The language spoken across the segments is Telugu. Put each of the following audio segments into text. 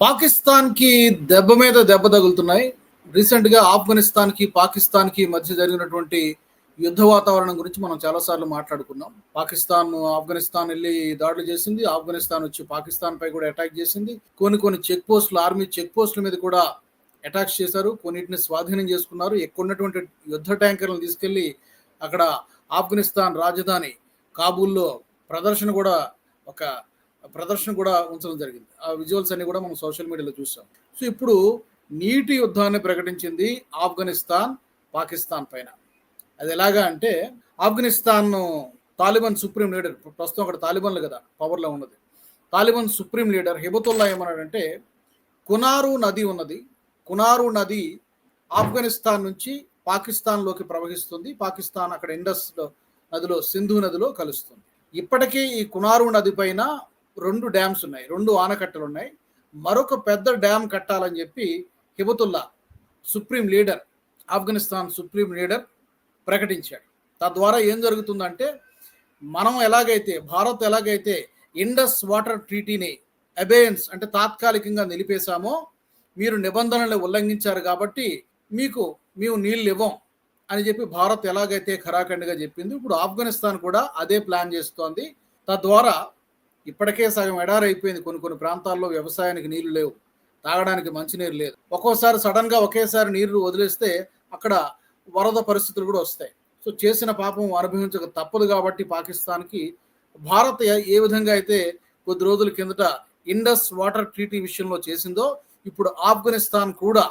పాకిస్తాన్కి దెబ్బ మీద దెబ్బ తగులుతున్నాయి. రీసెంట్గా ఆఫ్ఘనిస్తాన్కి పాకిస్తాన్కి మధ్య జరిగినటువంటి యుద్ధ వాతావరణం గురించి మనం చాలాసార్లు మాట్లాడుకున్నాం. పాకిస్తాన్ ఆఫ్ఘనిస్తాన్ వెళ్ళి దాడులు చేసింది. ఆఫ్ఘనిస్తాన్ వచ్చి పాకిస్తాన్ పై కూడా అటాక్ చేసింది. కొన్ని కొన్ని చెక్ పోస్టులు ఆర్మీ చెక్ పోస్టుల మీద కూడా అటాక్స్ చేశారు. కొన్నిటిని స్వాధీనం చేసుకున్నారు. ఎక్కువ ఉన్నటువంటి యుద్ధ ట్యాంకర్లను తీసుకెళ్ళి అక్కడ ఆఫ్ఘనిస్తాన్ రాజధాని కాబూల్లో ప్రదర్శన కూడా ఒక ప్రదర్శన కూడా ఉంచడం జరిగింది. ఆ విజువల్స్ అన్ని కూడా మనం సోషల్ మీడియాలో చూసాం. సో ఇప్పుడు నీటి యుద్ధాన్ని ప్రకటించింది ఆఫ్ఘనిస్తాన్ పాకిస్తాన్ పైన. అది ఎలాగా అంటే ఆఫ్ఘనిస్తాన్ తాలిబాన్ సుప్రీం లీడర్ ప్రస్తుతం అక్కడ తాలిబాన్లు కదా పవర్లో ఉన్నది. తాలిబాన్ సుప్రీం లీడర్ హిబతుల్లా ఏమన్నాడంటే కునారు నది ఉన్నది కునారు నది ఆఫ్ఘనిస్తాన్ నుంచి పాకిస్తాన్లోకి ప్రవహిస్తుంది పాకిస్తాన్ అక్కడ ఇండస్ నదిలో సింధు నదిలో కలుస్తుంది. ఇప్పటికీ ఈ కునారు నది పైన రెండు డ్యామ్స్ ఉన్నాయి రెండు ఆనకట్టలు ఉన్నాయి. మరొక పెద్ద డ్యామ్ కట్టాలని చెప్పి Hibatullah supreme leader Afghanistan supreme leader ప్రకటించాడు. తద్వారా ఏం జరుగుతుందంటే మనం ఎలాగైతే భారత్ ఎలాగైతే ఇండస్ వాటర్ ట్రీటీని అబేయన్స్ అంటే తాత్కాలికంగా నిలిపేశామో మీరు నిబంధనలు ఉల్లంఘించారు కాబట్టి మీకు మేము నీళ్ళు ఇవ్వం అని చెప్పి భారత్ ఎలాగైతే ఖరాఖండిగా చెప్పింది ఇప్పుడు ఆఫ్ఘనిస్తాన్ కూడా అదే ప్లాన్ చేస్తోంది. తద్వారా ఇప్పటికే సగం ఎడారైపోయింది కొన్ని కొన్ని ప్రాంతాల్లో వ్యవసాయానికి నీళ్ళు లేవు. తాగడానికి మంచినీరు లేదు. ఒక్కోసారి సడన్గా ఒకేసారి నీరు వదిలేస్తే అక్కడ వరద పరిస్థితులు కూడా వస్తాయి. సో చేసిన పాపం అనుభవించక తప్పదు కాబట్టి పాకిస్తాన్కి భారత్ ఏ- విధంగా అయితే కొద్ది రోజుల కిందట ఇండస్ వాటర్ ట్రీటీ విషయంలో చేసిందో ఇప్పుడు ఆఫ్ఘనిస్తాన్ కూడా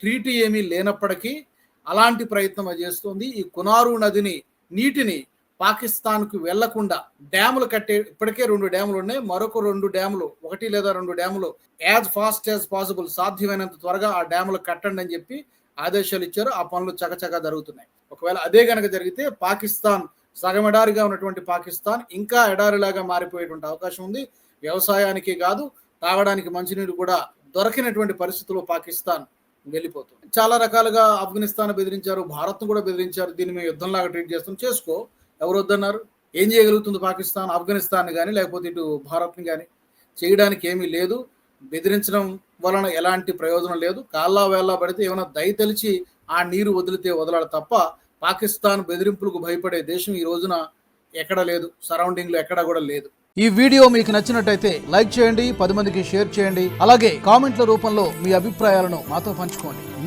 ట్రీటీ ఏమీ లేనప్పటికీ అలాంటి ప్రయత్నం చేస్తోంది. ఈ కునారు నదిని నీటిని పాకిస్తాన్కు వెళ్ళకుండా డ్యాములు కట్టే ఇప్పటికే రెండు డ్యాములు ఉన్నాయి. మరొక రెండు డ్యాములు ఒకటి లేదా రెండు డ్యాములు యాజ్ ఫాస్ట్ యాజ్ పాసిబుల్ సాధ్యమైనంత త్వరగా ఆ డ్యాములు కట్టండి అని చెప్పి ఆదేశాలు ఇచ్చారు. ఆ పనులు చకచకా జరుగుతున్నాయి. ఒకవేళ అదే కనుక జరిగితే పాకిస్తాన్ సగం ఎడారిగా ఉన్నటువంటి పాకిస్తాన్ ఇంకా ఎడారిలాగా మారిపోయేటువంటి అవకాశం ఉంది. వ్యవసాయానికి కాదు తాగడానికి మంచినీరు కూడా దొరకినటువంటి పరిస్థితుల్లో పాకిస్తాన్ వెళ్ళిపోతుంది. చాలా రకాలుగా ఆఫ్ఘనిస్తాన్ బెదిరించారు భారత్ కూడా బెదిరించారు. దీన్ని మేము యుద్ధంలాగా ట్రీట్ చేస్తాం చేసుకో ఎవరు వద్దన్నారు ఏం చేయగలుగుతుంది పాకిస్తాన్ ఆఫ్ఘనిస్తాన్ కానీ లేకపోతే ఇటు భారత్ని కానీ చేయడానికి ఏమీ లేదు. బెదిరించడం వలన ఎలాంటి ప్రయోజనం లేదు. కాళ్ళ వేళ్ళ పడితే ఏమైనా దయతలిచి ఆ నీరు వదిలితే వదలాలి తప్ప పాకిస్తాన్ బెదిరింపులకు భయపడే దేశం ఈ రోజున ఎక్కడ లేదు. సరౌండింగ్లో ఎక్కడ కూడా లేదు. ఈ వీడియో మీకు నచ్చినట్టయితే లైక్ చేయండి పది మందికి షేర్ చేయండి. అలాగే కామెంట్ల రూపంలో మీ అభిప్రాయాలను మాతో పంచుకోండి.